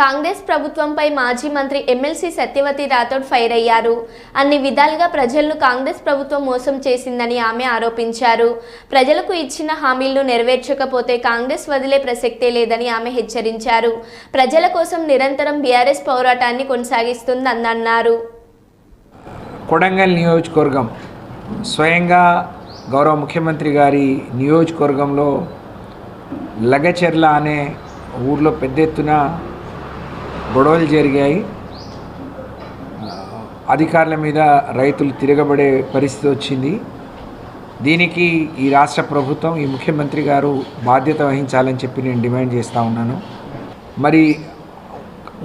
కాంగ్రెస్ ప్రభుత్వంపై మాజీ మంత్రి ఎమ్మెల్సీ సత్యవతి రాథోడ్ ఫైర్ అయ్యారు. అన్ని విధాలుగా ప్రజలను కాంగ్రెస్ ప్రభుత్వం మోసం చేసిందని ఆమె ఆరోపించారు. ప్రజలకు ఇచ్చిన హామీలను నెరవేర్చకపోతే కాంగ్రెస్ వదిలే ప్రసక్తే లేదని ఆమె హెచ్చరించారు. ప్రజల కోసం నిరంతరం బీఆర్ఎస్ పోరాటాన్ని కొనసాగిస్తుందన్నారు కొడంగల్ నియోజకవర్గం. స్వయంగా గౌరవ ముఖ్యమంత్రి గారి నియోజకవర్గంలో లగచెర్ల అనే ఊర్లో పెద్ద ఎత్తున గొడవలు జరిగాయి. అధికారుల మీద రైతులు తిరగబడే పరిస్థితి వచ్చింది. దీనికి ఈ రాష్ట్ర ప్రభుత్వం ఈ ముఖ్యమంత్రి గారు బాధ్యత వహించాలని చెప్పి నేను డిమాండ్ చేస్తూ ఉన్నాను. మరి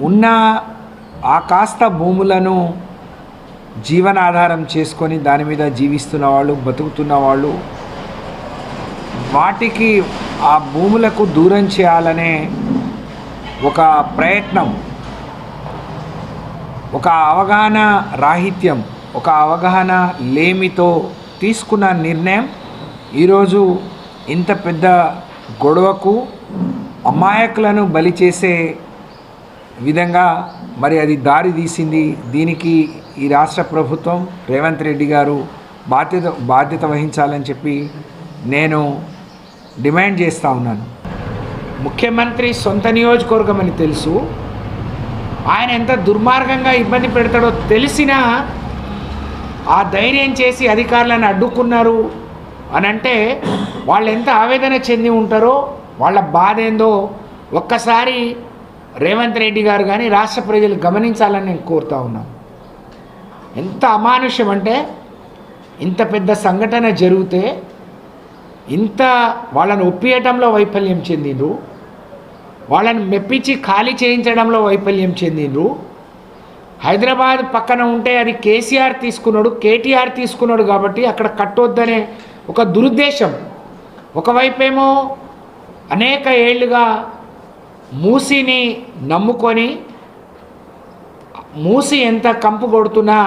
ఉన్న ఆ కాస్త భూములను జీవనాధారం చేసుకొని దాని మీద జీవిస్తున్న వాళ్ళు బతుకుతున్న వాళ్ళు వాటికి ఆ భూములకు దూరం చేయాలనే ఒక ప్రయత్నం ఒక అవగాహన రాహిత్యం ఒక అవగాహన లేమితో తీసుకున్న నిర్ణయం. ఈరోజు ఇంత పెద్ద గొడవకు అమాయకులను బలి చేసే విధంగా మరి అది దారి తీసింది. దీనికి ఈ రాష్ట్ర ప్రభుత్వం రేవంత్ రెడ్డి గారు బాధ్యత బాధ్యత వహించాలని చెప్పి నేను డిమాండ్ చేస్తూ ఉన్నాను. ముఖ్యమంత్రి సొంత నియోజకవర్గం అని తెలుసు. ఆయన ఎంత దుర్మార్గంగా ఇబ్బంది పెడతాడో తెలిసినా ఆ ధైర్యం చేసి అధికారులను అడ్డుకున్నారు అని అంటే వాళ్ళు ఎంత ఆవేదన చెంది ఉంటారో వాళ్ళ బాధ ఏందో ఒక్కసారి రేవంత్ రెడ్డి గారు కానీ రాష్ట్ర ప్రజలు గమనించాలని నేను కోరుతా ఉన్నాను ఎంత అమానుష్యం అంటే ఇంత పెద్ద సంఘటన జరిగితే ఇంత వాళ్ళను ఒప్పియటంలో వైఫల్యం చెందిండ్రు. వాళ్ళని మెప్పించి ఖాళీ చేయించడంలో వైఫల్యం చెందిండ్రు. హైదరాబాద్ పక్కన ఉంటే అది కేసీఆర్ తీసుకున్నాడు కేటీఆర్ తీసుకున్నాడు కాబట్టి అక్కడ కట్టొద్దనే ఒక దురుద్దేశం. ఒకవైపేమో అనేక ఏళ్ళుగా మూసిని నమ్ముకొని మూసి ఎంత కంపు కొడుతున్నా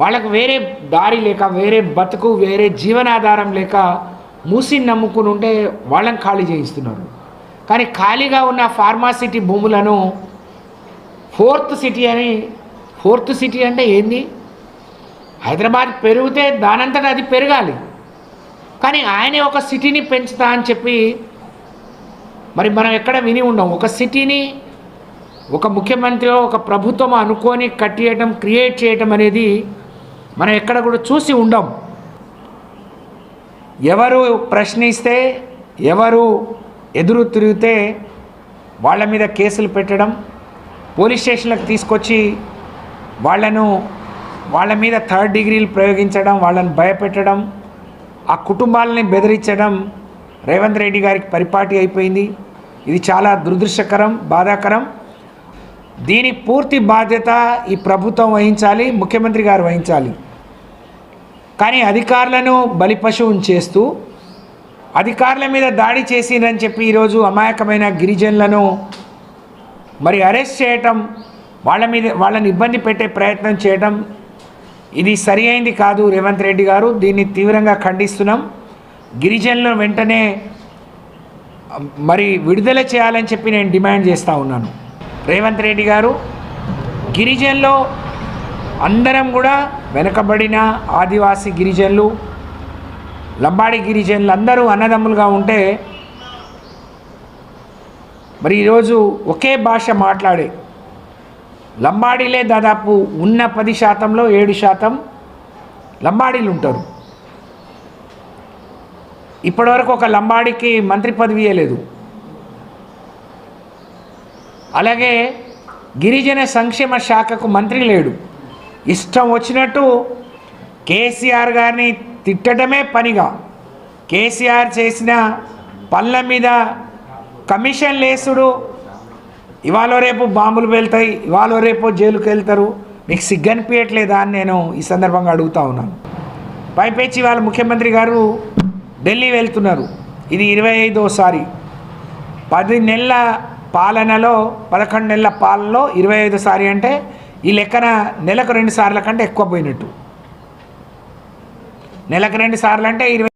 వాళ్ళకు వేరే దారి లేక వేరే బతుకు వేరే జీవనాధారం లేక మూసిని నమ్ముకుని ఉంటే వాళ్ళని ఖాళీ చేయిస్తున్నారు. కానీ ఖాళీగా ఉన్న ఫార్మాసిటీ భూములను ఫోర్త్ సిటీ అని ఫోర్త్ సిటీ అంటే ఏంది? హైదరాబాద్ పెరిగితే దానంతటా అది పెరగాలి. కానీ ఆయనే ఒక సిటీని పెంచుతా అని చెప్పి మరి మనం ఎక్కడ విని ఉండం. ఒక సిటీని ఒక ముఖ్యమంత్రి ఒక ప్రభుత్వం అనుకొని కట్టేయటం క్రియేట్ చేయటం అనేది మనం ఎక్కడ కూడా చూసి ఉండం. ఎవరు ప్రశ్నిస్తే ఎవరు ఎదురు తిరిగితే వాళ్ళ మీద కేసులు పెట్టడం పోలీస్ స్టేషన్లకు తీసుకొచ్చి వాళ్ళను వాళ్ళ మీద థర్డ్ డిగ్రీలు ప్రయోగించడం వాళ్ళని భయపెట్టడం ఆ కుటుంబాలని బెదిరించడం రేవంత్ రెడ్డి గారికి పరిపాటి అయిపోయింది. ఇది చాలా దురదృష్టకరం బాధాకరం. దీని పూర్తి బాధ్యత ఈ ప్రభుత్వం వహించాలి ముఖ్యమంత్రి గారు వహించాలి. కానీ అధికారులను బలిపశువుని చేస్తూ అధికారుల మీద దాడి చేసిందని చెప్పి ఈరోజు అమాయకమైన గిరిజనులను మరి అరెస్ట్ చేయటం వాళ్ళ మీద వాళ్ళని ఇబ్బంది పెట్టే ప్రయత్నం చేయటం ఇది సరి అయింది కాదు రేవంత్ రెడ్డి గారు. దీన్ని తీవ్రంగా ఖండిస్తున్నాం. గిరిజనులను వెంటనే మరి విడుదల చేయాలని చెప్పి నేను డిమాండ్ చేస్తూ ఉన్నాను. రేవంత్ రెడ్డి గారు గిరిజనులు అందరం కూడా వెనుకబడిన ఆదివాసీ గిరిజనులు లంబాడి గిరిజనులు అందరూ అన్నదమ్ములుగా ఉంటే మరి ఈరోజు ఒకే భాష మాట్లాడే లంబాడీలే దాదాపు ఉన్న పది శాతంలో ఏడు శాతం లంబాడీలు ఉంటారు. ఇప్పటివరకు ఒక లంబాడికి మంత్రి పదవి లేదు అలాగే గిరిజన సంక్షేమ శాఖకు మంత్రి లేడు. ఇష్టం వచ్చినట్టు కేసీఆర్ గారిని తిట్టడమే పనిగా. కేసీఆర్ చేసిన పనుల మీద కమిషన్ లేసుడు. ఇవాళ రేపు బాంబులు వెళ్తాయి ఇవాళ రేపు జైలుకి వెళ్తారు. మీకు సిగ్గనిపించట్లేదా అని నేను ఈ సందర్భంగా అడుగుతా ఉన్నాను. పైపేచి వాళ్ళ ముఖ్యమంత్రి గారు ఢిల్లీ వెళ్తున్నారు. ఇది ఇరవై ఐదోసారి పది నెలల పాలనలో పదకొండు నెలల పాలనలో ఇరవై ఐదు సారి అంటే ఈ లెక్కన నెలకు రెండు సార్ల కంటే ఎక్కువ పోయినట్టు. నెలకు రెండు సార్లు అంటే ఇరవై